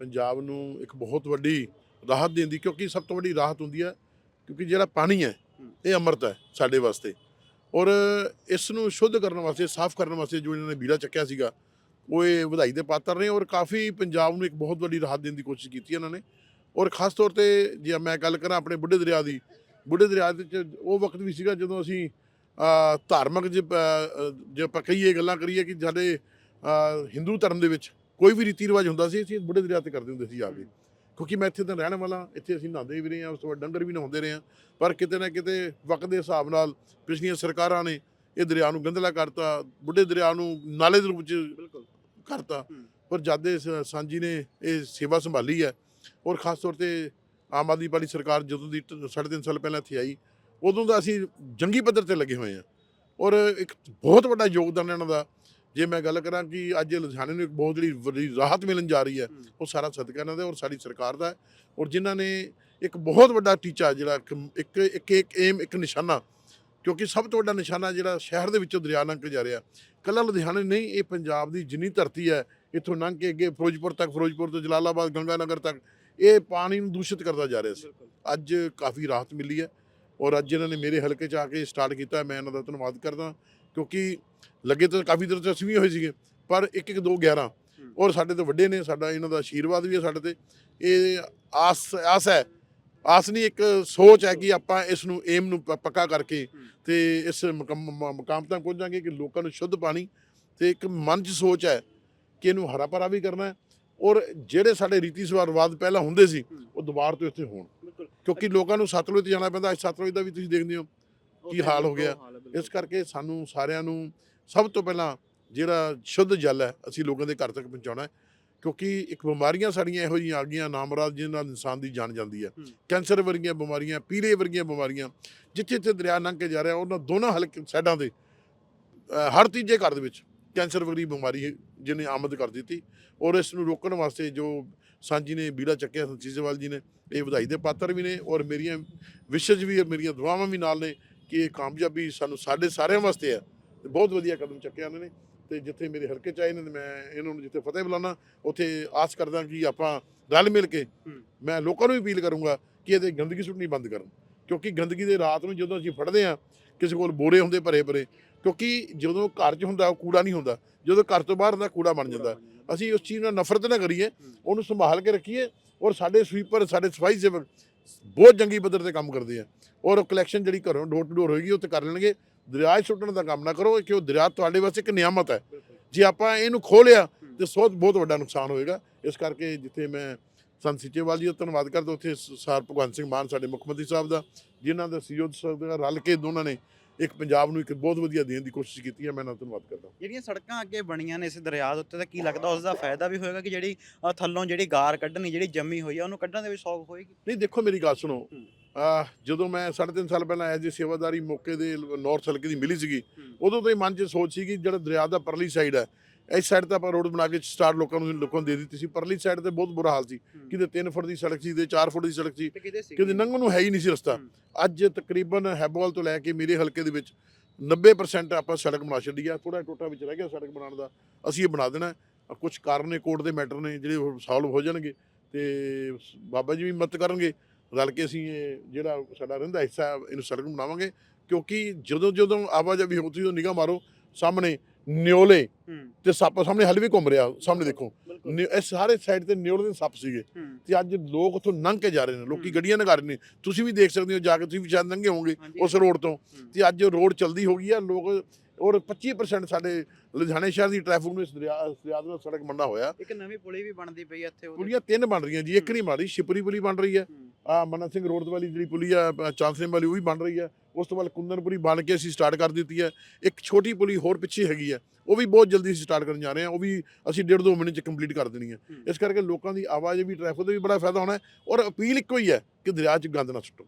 ਪੰਜਾਬ ਨੂੰ ਇੱਕ ਬਹੁਤ ਵੱਡੀ ਰਾਹਤ ਦੇਣ ਦੀ ਕਿਉਂਕਿ ਸਭ ਤੋਂ ਵੱਡੀ ਰਾਹਤ ਹੁੰਦੀ ਹੈ, ਕਿਉਂਕਿ ਜਿਹੜਾ ਪਾਣੀ ਹੈ, ਇਹ ਅੰਮ੍ਰਿਤ ਹੈ ਸਾਡੇ ਵਾਸਤੇ। ਔਰ ਇਸ ਨੂੰ ਸ਼ੁੱਧ ਕਰਨ ਵਾਸਤੇ, ਸਾਫ਼ ਕਰਨ ਵਾਸਤੇ ਜੋ ਇਹਨਾਂ ਨੇ ਬੀੜਾ ਚੱਕਿਆ ਸੀਗਾ, ਉਹ ਇਹ ਵਧਾਈ ਦੇ ਪਾਤਰ ਨੇ ਔਰ ਕਾਫੀ ਪੰਜਾਬ ਨੂੰ ਇੱਕ ਬਹੁਤ ਵੱਡੀ ਰਾਹਤ ਦੇਣ ਦੀ ਕੋਸ਼ਿਸ਼ ਕੀਤੀ ਇਹਨਾਂ ਨੇ। ਔਰ ਖਾਸ ਤੌਰ ਤੇ ਜੇ ਮੈਂ ਗੱਲ ਕਰਾਂ ਆਪਣੇ ਬੁੱਢੇ ਦਰਿਆ ਦੀ, ਬੁੱਢੇ ਦਰਿਆ ਦੇ ਵਿੱਚ ਉਹ ਵਕਤ ਵੀ ਸੀਗਾ ਜਦੋਂ ਅਸੀਂ ਧਾਰਮਿਕ ਜੇ ਜੇ ਆਪਾਂ ਕਹੀਏ, ਗੱਲਾਂ ਕਰੀਏ ਕਿ ਸਾਡੇ ਹਿੰਦੂ ਧਰਮ ਦੇ ਵਿੱਚ ਕੋਈ ਵੀ ਰੀਤੀ ਰਿਵਾਜ ਹੁੰਦਾ ਸੀ ਅਸੀਂ ਬੁੱਢੇ ਦਰਿਆ ਤੇ ਕਰਦੇ ਹੁੰਦੇ ਸੀ ਆ ਕੇ। ਕਿਉਂਕਿ ਮੈਂ ਇੱਥੇ ਤਾਂ ਰਹਿਣ ਵਾਲਾ ਇੱਥੇ ਅਸੀਂ ਨਹਾਉਂਦੇ ਵੀ ਰਹੇ ਹਾਂ ਉਸ ਤੋਂ ਬਾਅਦ ਡੰਗਰ ਵੀ ਨਹਾਉਂਦੇ ਰਹੇ ਹਾਂ। ਪਰ ਕਿਤੇ ਨਾ ਕਿਤੇ ਵਕਤ ਦੇ ਹਿਸਾਬ ਨਾਲ ਪਿਛਲੀਆਂ ਸਰਕਾਰਾਂ ਨੇ ਇਹ ਦਰਿਆ ਨੂੰ ਗੰਦਲਾ ਕਰਤਾ ਬੁੱਢੇ ਦਰਿਆ ਨੂੰ ਨਾਲੇ ਦੇ ਰੂਪ ਚ ਬਿਲਕੁਲ। ਕਰਤਾ। ਪਰ ਜਦ ਸਾਂਝੀ ਨੇ ਇਹ ਸੇਵਾ ਸੰਭਾਲੀ ਹੈ ਔਰ ਖਾਸ ਤੌਰ ਤੇ ਆਮ ਆਦਮੀ ਪਾਰਟੀ ਸਰਕਾਰ ਜਦੋਂ ਦੀ ਟ- ਸਾਢੇ ਤਿੰਨ ਸਾਲ ਪਹਿਲਾਂ ਇੱਥੇ ਆਈ ਉਦੋਂ ਦਾ ਅਸੀਂ ਜੰਗੀ ਪੱਧਰ ਤੇ ਲੱਗੇ ਹੋਏ ਹਾਂ। ਔਰ ਇੱਕ ਬਹੁਤ ਵੱਡਾ ਯੋਗਦਾਨ ਇਹਨਾਂ ਦਾ ਜੇ ਮੈਂ ਗੱਲ ਕਰਾਂ ਕਿ ਅੱਜ ਲੁਧਿਆਣੇ ਨੂੰ ਇੱਕ ਬਹੁਤ ਜਿਹੜੀ ਵੱਡੀ ਰਾਹਤ ਮਿਲਣ ਜਾ ਰਹੀ ਹੈ। ਉਹ ਸਾਰਾ ਸਦਕਾ ਇਹਨਾਂ ਦਾ ਔਰ ਸਾਡੀ ਸਰਕਾਰ ਦਾ ਔਰ ਜਿਨ੍ਹਾਂ ਨੇ ਇੱਕ ਬਹੁਤ ਵੱਡਾ ਟੀਚਾ ਜਿਹੜਾ ਇੱਕ ਇੱਕ ਇੱਕ ਏਮ ਇੱਕ ਨਿਸ਼ਾਨਾ ਕਿਉਂਕਿ ਸਭ ਤੋਂ ਵੱਡਾ ਨਿਸ਼ਾਨਾ ਜਿਹੜਾ ਸ਼ਹਿਰ ਦੇ ਵਿੱਚੋਂ ਦਰਿਆ ਲੰਘ ਕੇ ਜਾ ਰਿਹਾ। ਕੱਲਾ ਲੁਧਿਆਣਾ ਨਹੀਂ ਇਹ ਪੰਜਾਬ ਦੀ ਜਿੰਨੀ ਧਰਤੀ ਹੈ ਇੱਥੋਂ ਲੰਘ ਕੇ ਅੱਗੇ ਫਿਰੋਜ਼ਪੁਰ ਤੱਕ ਫਿਰੋਜ਼ਪੁਰ ਤੋਂ ਜਲਾਲਾਬਾਦ ਗੰਗਾਨਗਰ ਤੱਕ ਇਹ ਪਾਣੀ ਨੂੰ ਦੂਸ਼ਿਤ ਕਰਦਾ ਜਾ ਰਿਹਾ ਸੀ। ਅੱਜ ਕਾਫੀ ਰਾਹਤ ਮਿਲੀ ਹੈ। ਔਰ ਅੱਜ ਇਹਨਾਂ ਨੇ ਮੇਰੇ ਹਲਕੇ 'ਚ ਆ ਕੇ ਸਟਾਰਟ ਕੀਤਾ ਮੈਂ ਇਹਨਾਂ ਦਾ ਧੰਨਵਾਦ ਕਰਦਾ ਕਿਉਂਕਿ ਲੱਗੇ ਤਾਂ ਕਾਫੀ ਦਿਨ ਤੋਂ ਅਸੀਂ ਵੀ ਹੋਏ ਸੀਗੇ ਪਰ 1 1 2 11 ਔਰ ਸਾਡੇ ਤੋਂ ਵੱਡੇ ਨੇ ਸਾਡਾ ਇਹਨਾਂ ਦਾ ਆਸ਼ੀਰਵਾਦ ਵੀ ਹੈ ਸਾਡੇ ਤੇ ਇਹ ਆਸ ਆਸ ਹੈ ਆਸ ਨਹੀਂ ਇੱਕ ਸੋਚ ਹੈ ਕਿ ਆਪਾਂ ਇਸ ਨੂੰ ਏਮ ਨੂੰ ਪੱਕਾ ਕਰਕੇ। ਤੇ ਇਸ ਮੁਕੰਮ- ਤੱਕ ਪਹੁੰਚਾਂਗੇ ਕਿ ਲੋਕਾਂ ਨੂੰ ਸ਼ੁੱਧ ਪਾਣੀ ਤੇ ਇੱਕ ਮਨ 'ਚ ਸੋਚ ਹੈ ਕਿ ਇਹਨੂੰ ਹਰਾ ਭਰਾ ਵੀ ਕਰਨਾ ਹੈ ਔਰ ਜਿਹੜੇ ਸਾਡੇ ਰੀਤੀ ਰਿਵਾਜ ਪਹਿਲਾਂ ਹੁੰਦੇ ਸੀ। ਉਹ ਦੁਬਾਰਾ ਤੋਂ ਇੱਥੇ ਹੋਣ ਕਿਉਂਕਿ ਲੋਕਾਂ ਨੂੰ ਸਤਲੁਜ ਤੇ ਜਾਣਾ ਪੈਂਦਾ ਅੱਜ ਸਤਲੁਜ ਦਾ ਵੀ ਤੁਸੀਂ ਦੇਖਦੇ ਹੋ ਕੀ ਹਾਲ ਹੋ ਗਿਆ? ਇਸ ਕਰਕੇ ਸਾਨੂੰ ਸਾਰਿਆਂ ਨੂੰ ਸਭ ਤੋਂ ਪਹਿਲਾਂ ਜਿਹੜਾ ਸ਼ੁੱਧ ਜਲ ਹੈ ਅਸੀਂ ਲੋਕਾਂ ਦੇ ਘਰ ਤੱਕ ਪਹੁੰਚਾਉਣਾ ਹੈ ਕਿਉਂਕਿ ਇੱਕ ਬਿਮਾਰੀਆਂ ਸਾਡੀਆਂ ਇਹੋ ਜਿਹੀਆਂ ਆ ਗਈਆਂ ਨਾਮਰਾਦ ਜਿਹਨਾਂ ਨਾਲ ਇਨਸਾਨ ਦੀ ਜਾਨ ਜਾਂਦੀ ਹੈ। ਕੈਂਸਰ ਵਰਗੀਆਂ ਬਿਮਾਰੀਆਂ ਪੀਲੇ ਵਰਗੀਆਂ ਬਿਮਾਰੀਆਂ ਜਿੱਥੇ ਜਿੱਥੇ ਦਰਿਆ ਲੰਘ ਕੇ ਜਾ ਰਿਹਾ ਉਹਨਾਂ ਦੋਨਾਂ ਹਲਕੇ ਸਾਈਡਾਂ ਦੇ ਹਰ ਤੀਜੇ ਘਰ ਦੇ ਵਿੱਚ ਕੈਂਸਰ ਵਰਗੀ ਬਿਮਾਰੀ ਜਿਹਨੇ ਆਮਦ ਕਰ ਦਿੱਤੀ ਔਰ ਇਸ ਨੂੰ ਰੋਕਣ ਵਾਸਤੇ ਜੋ ਸਾਂਝੀ ਨੇ ਬੀੜਾ ਚੱਕਿਆ ਸੰਚੀਜ਼ੇਵਾਲ ਜੀ ਨੇ ਇਹ ਵਧਾਈ ਦੇ ਪਾਤਰ ਵੀ ਨੇ ਔਰ ਮੇਰੀਆਂ ਵਿਸ਼ੇਸ਼ ਵੀ ਔਰ ਮੇਰੀਆਂ ਦੁਆਵਾਂ ਵੀ ਨਾਲ ਨੇ ਕਿ ਇਹ ਕਾਮਯਾਬੀ ਸਾਨੂੰ ਸਾਡੇ ਸਾਰਿਆਂ ਵਾਸਤੇ ਹੈ ਤੇ ਬਹੁਤ ਵਧੀਆ ਕਦਮ ਚੱਕਿਆ ਇਹਨਾਂ ਨੇ ਤੇ ਜਿੱਥੇ ਮੇਰੇ ਹਲਕੇ ਚ ਆਏ ਨੇ ਮੈਂ ਇਹਨਾਂ ਨੂੰ ਜਿੱਥੇ ਫਤਿਹ ਬੁਲਾਣਾ ਉੱਥੇ ਆਸ ਕਰਦਾ ਕਿ ਆਪਾਂ ਰਲ ਮਿਲ ਕੇ। ਮੈਂ ਲੋਕਾਂ ਨੂੰ ਵੀ ਅਪੀਲ ਕਰੂੰਗਾ ਕਿ ਇਹਦੇ ਗੰਦਗੀ ਸੁੱਟਣੀ ਬੰਦ ਕਰਨ ਕਿਉਂਕਿ ਗੰਦਗੀ ਦੇ ਰਾਤ ਨੂੰ ਜਦੋਂ ਅਸੀਂ ਫੜਦੇ ਆ ਕਿਸੇ ਕੋਲ ਬੋਰੇ ਹੁੰਦੇ ਭਰੇ ਭਰੇ ਕਿਉਂਕਿ ਜਦੋਂ ਘਰ 'ਚ ਹੁੰਦਾ ਉਹ ਕੂੜਾ ਨਹੀਂ ਹੁੰਦਾ। ਜਦੋਂ ਘਰ ਤੋਂ ਬਾਹਰ ਹੁੰਦਾ ਕੂੜਾ ਬਣ ਜਾਂਦਾ। ਅਸੀਂ ਉਸ ਚੀਜ਼ ਨਾਲ ਨਫ਼ਰਤ ਨਾ ਕਰੀਏ ਉਹਨੂੰ ਸੰਭਾਲ ਕੇ ਰੱਖੀਏ ਔਰ ਸਾਡੇ ਸਵੀਪਰ ਸਾਡੇ ਸਫ਼ਾਈ ਸੇਵਕ ਬਹੁਤ ਜੰਗੀ ਪੱਧਰ ਤੇ ਕੰਮ ਕਰਦੇ ਆ। ਔਰ ਕਲੈਕਸ਼ਨ ਜਿਹੜੀ ਘਰੋਂ ਡੋਰ ਟੂ ਡੋਰ ਹੋਏਗੀ ਉਹ ਤੇ ਕਰ ਲੈਣਗੇ। ਦਰਿਆ ਸੁੱਟਣ ਦਾ ਕੰਮ ਨਾ ਕਰੋ ਕਿ ਉਹ ਦਰਿਆ ਤੁਹਾਡੇ ਵਾਸਤੇ ਇੱਕ ਨਿਆਮਤ ਹੈ। ਜੇ ਆਪਾਂ ਇਹਨੂੰ ਖੋਲਿਆ ਤੇ ਸੋਚ ਬਹੁਤ ਵੱਡਾ ਨੁਕਸਾਨ ਹੋਏਗਾ। ਇਸ ਕਰਕੇ ਜਿੱਥੇ ਮੈਂ ਸੰਤ ਸਿੱਚੇਵਾਲ ਜੀ ਦਾ ਧੰਨਵਾਦ ਕਰਦਾ ਉੱਥੇ ਸਰ ਭਗਵੰਤ ਸਿੰਘ ਮਾਨ ਸਾਡੇ ਮੁੱਖ ਮੰਤਰੀ ਸਾਹਿਬ ਦਾ ਜਿਨ੍ਹਾਂ ਦਾ ਸਹਿਯੋਗ ਨਾਲ ਰਲ ਕੇ ਦੋਨਾਂ ਨੇ ਇੱਕ ਪੰਜਾਬ ਨੂੰ ਇੱਕ ਬਹੁਤ ਵਧੀਆ ਦੇਣ ਦੀ ਕੋਸ਼ਿਸ਼ ਕੀਤੀ ਹੈ ਮੈਂ ਇਹਨਾਂ ਦਾ ਧੰਨਵਾਦ ਕਰਦਾ ਜਿਹੜੀਆਂ ਸੜਕਾਂ ਅੱਗੇ ਬਣੀਆਂ ਨੇ ਇਸ ਦਰਿਆ ਦੇ ਉੱਤੇ ਤਾਂ ਕੀ ਲੱਗਦਾ ਉਸ ਦਾ ਫਾਇਦਾ ਵੀ ਹੋਏਗਾ ਕਿ ਜਿਹੜੀ ਅ, ਥੱਲੋਂ ਜਿਹੜੀ ਗਾਰ ਕੱਢਣੀ ਜਿਹੜੀ ਜੰਮੀ ਹੋਈ ਆ ਉਹਨੂੰ ਕੱਢਣ ਦੇ ਵਿੱਚ ਸੌਖ ਹੋਏਗੀ ਨਹੀਂ ਦੇਖੋ ਮੇਰੀ ਗੱਲ ਸੁਣੋ ਹੂੰ। ਆ ਜਦੋਂ ਮੈਂ ਸਾਢੇ ਤਿੰਨ ਸਾਲ ਪਹਿਲਾਂ ਐਜ ਜੀ ਸੇਵਾਦਾਰੀ ਮੌਕੇ ਦੇ ਨਾਰਥ ਹਲਕੇ ਦੀ ਮਿਲੀ ਸੀਗੀ ਹੂੰ। ਉਦੋਂ ਤੋਂ ਹੀ ਮਨ 'ਚ ਸੋਚ ਸੀ ਕਿ ਜਿਹੜਾ ਦਰਿਆ ਦਾ ਪਰਲੀ ਸਾਈਡ ਹੈ ਇਸ ਸਾਈਡ ਤਾਂ ਆਪਾਂ ਰੋਡ ਬਣਾ ਕੇ ਸਟਾਰਟ ਲੋਕਾਂ ਨੂੰ ਲੋਕਾਂ ਦੇ ਦਿੱਤੀ ਸੀ ਪਰਲੀ ਸਾਈਡ ਤੇ ਬਹੁਤ ਬੁਰਾ ਹਾਲ ਸੀ। ਕਿਤੇ 3 ਫੁੱਟ ਦੀ ਸੜਕ ਸੀ ਤੇ 4 ਫੁੱਟ ਦੀ ਸੜਕ ਸੀ ਕਿਤੇ ਲੰਘਣ ਨੂੰ ਹੈ ਹੀ ਨਹੀਂ ਸੀ ਰਸਤਾ। ਅੱਜ ਤਕਰੀਬਨ ਹੈਬੋਲ ਤੋਂ ਲੈ ਕੇ ਮੇਰੇ ਹਲਕੇ ਦੇ ਵਿੱਚ 90% ਆਪਾਂ ਸੜਕ ਬਣਾ ਛੱਡੀ ਆ। ਥੋੜਾ ਟੋਟਾ ਵਿੱਚ ਰਹਿ ਗਿਆ ਸੜਕ ਬਣਾਉਣ ਦਾ। ਅਸੀਂ ਇਹ ਬਣਾ ਦੇਣਾ। ਕੁਝ ਕਾਰਨ ਨੇ ਕੋਰਟ ਦੇ ਮੈਟਰ ਨੇ ਜਿਹੜੇ ਉਹ ਸੋਲਵ ਹੋ ਜਾਣਗੇ। ਤੇ ਬਾਬਾ ਜੀ ਵੀ ਮਦਦ ਕਰਨਗੇ। ਰਲ ਕੇ ਅਸੀਂ ਇਹ ਜਿਹੜਾ ਸਾਡਾ ਰਹਿੰਦਾ ਹਿੱਸਾ ਇਹਨੂੰ ਸੜਕ ਬਣਾਵਾਂਗੇ। ਕਿਉਂਕਿ ਜਦੋਂ ਜਦੋਂ ਆਵਾਜਾਈ ਹੋਤੀ ਤੋਂ ਨਿਗਾਹ ਮਾਰੋ। ਸਾਹਮਣੇ ਨਿਓਲੇ ਤੇ ਸੱਪ ਸਾਹਮਣੇ ਹਲ ਵੀ ਘੁੰਮ ਰਿਹਾ ਸਾਹਮਣੇ ਦੇਖੋ। ਇਹ ਸਾਰੇ ਸਾਈਡ ਤੇ ਨਿਓਲੇ ਦੇ ਸੱਪ ਸੀਗੇ। ਤੇ ਅੱਜ ਲੋਕ ਉੱਥੋਂ ਲੰਘ ਕੇ ਜਾ ਰਹੇ ਨੇ ਲੋਕੀ। ਗੱਡੀਆਂ ਲਗਾ ਰਹੇ ਨੇ। ਤੁਸੀਂ ਵੀ ਦੇਖ ਸਕਦੇ ਹੋ ਜਾ ਕੇ ਤੁਸੀਂ ਵੀ ਸ਼ਾਇਦ ਲੰਘੇ ਹੋਵੋਗੇ ਹਾਂਜੀ। ਉਸ ਰੋਡ ਤੋਂ। ਤੇ ਅੱਜ ਰੋਡ ਚਲਦੀ ਹੋ ਗਈ ਆ ਲੋਕ ਔਰ 25% ਸਾਡੇ ਲੁਧਿਆਣੇ ਸ਼ਹਿਰ ਦੀ ਟ੍ਰੈਫਿਕ ਨੂੰ ਇਸ ਦਰਿਆ ਦਰਿਆ ਨਾਲ ਸੜਕ ਬਣਨਾ ਹੋਇਆ। ਇੱਕ ਨਵੀਂ ਪੁਲੀ ਵੀ ਬਣਦੀ ਪਈ ਇੱਥੇ ਪੁਲੀਆਂ ਤਿੰਨ ਬਣ ਰਹੀਆਂ ਜੀ ਇੱਕ ਨਹੀਂ ਬਣ ਰਹੀ ਸ਼ਿਪਰੀ ਪੁਲੀ ਬਣ ਰਹੀ ਹੈ। ਆ ਮਨਨ ਸਿੰਘ ਰੋਡ ਵਾਲੀ ਜਿਹੜੀ ਪੁਲੀ ਆ ਚਾਂਸਲੇ ਵਾਲੀ ਉਹ ਵੀ ਬਣ ਰਹੀ ਹੈ। ਉਸ ਤੋਂ ਬਾਅਦ ਕੁੰਦਨਪੁਰੀ ਬਣ ਕੇ ਅਸੀਂ ਸਟਾਰਟ ਕਰ ਦਿੱਤੀ ਹੈ। ਇੱਕ ਛੋਟੀ ਪੁਲੀ ਹੋਰ ਪਿੱਛੇ ਹੈਗੀ ਹੈ ਉਹ ਵੀ ਬਹੁਤ ਜਲਦੀ ਅਸੀਂ ਸਟਾਰਟ ਕਰਨ ਜਾ ਰਹੇ ਹਾਂ। ਉਹ ਵੀ ਅਸੀਂ ਡੇਢ ਦੋ ਮਹੀਨੇ ਚ ਕੰਪਲੀਟ ਕਰ ਦੇਣੀ ਹੈ। ਇਸ ਕਰਕੇ ਲੋਕਾਂ ਦੀ ਆਵਾਜ਼ ਵੀ ਟ੍ਰੈਫਿਕ ਦਾ ਵੀ ਬੜਾ ਫਾਇਦਾ ਹੋਣਾ ਹੈ ਔਰ ਅਪੀਲ ਇੱਕੋ ਹੀ ਹੈ ਕਿ ਦਰਿਆ 'ਚ ਗੰਦ ਨਾ ਸੁੱਟੋ।